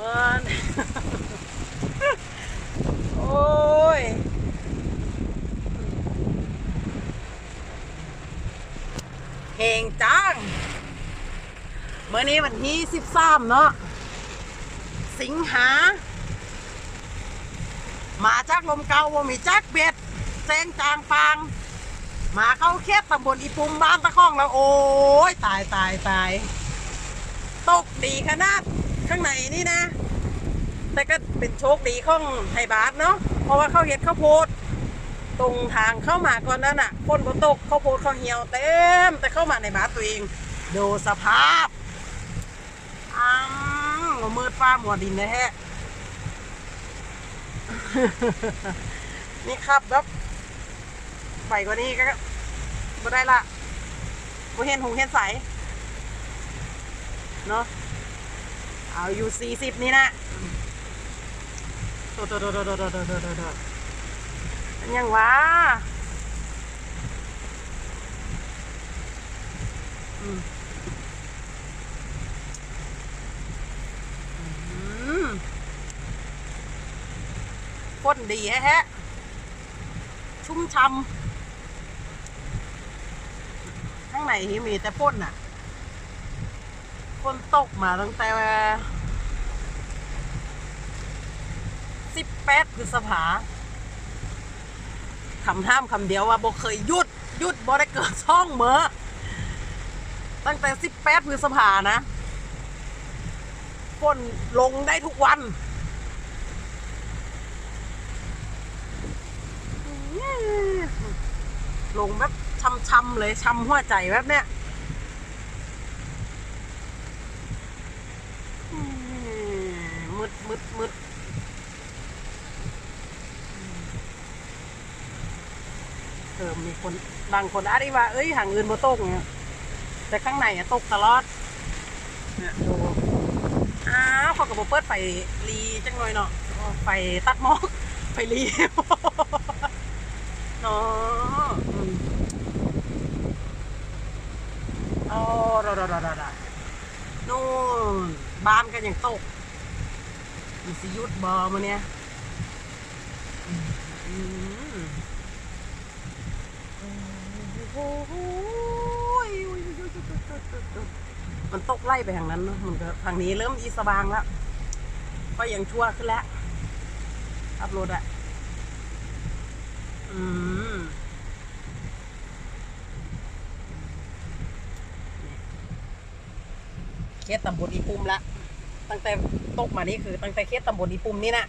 มันโอ้ยเพลงจ้างเมื่อนี้วันที่สิบสามเนาะสิงหา มาจากลมเกาว่ามีจักเบ็ดแซงจางปาง มาเข้าเขตตำบลอีปุ่มบ้านตะข้องแล้ว โอ้ย ตายตายตายตกดีขนาด ข้างในนี่นะ แต่ก็เป็นโชคดีของไทยบาสเนาะเพราะว่าเขาเห็ดข้าวโพด ตรงทางเข้ามาก่อนนั้นอะฝนก็ตกข้าวโพดเขาวเหี่ยวเต็มแต่เข้ามาในบ้านตัวเองดูสภาพอ้าวมืดฟ้ามัวดินนะฮะนี่ครับแบบใบกว่านี้ก็บ่ได้ละบ่เห็นหงเห็นใสเนาะ เอาอยู่สี่สิบนี่นะโดดโดดโดดโดดโดดโดดมันยังวะอืมข้นดีแฮะ ชุ่มช่ำข้างในมีแต่พ่นอะ นตกมาตั้งแต่สิบแปดพฤษภาคำห้ามคำเดียวว่าบเคยหยุดหยุดบ่ได้เกิดช่องเมื่อตั้งแต่สิบแปดพฤษภานะฝนลงได้ทุกวันลงแบบช้ำๆเลยช้ำหัวใจแบบเนี้ย อืมมื ดมืดมืดเออมีคนบางคนอาริว่า เอ้ยหางอื่นบ่ตกเนี่ยแต่ข้างในอะตกตลอดเนี่ยดูอ้าวเขากับเปิดไฟรีจังเลยเนาะไฟตัดหมอกไฟรีเนาะอ๋อรอรอรอรอนู่นบ้านกันอย่างตก มีสิยุดบอมาเนี่ยโอ้ยมันตกไล่ไปทางนั้นเนอะมันก็ทางนี้เริ่มอีสบางแล้ว ก็ยังชั่วขึ้นแล้ว อัพโหลดอะอืมเขตตำบลอีปุ่มละ ตั้งแต่ตกมานี่คือ ตั้งแต่เขตตำบลอีปุ่มนี่นะ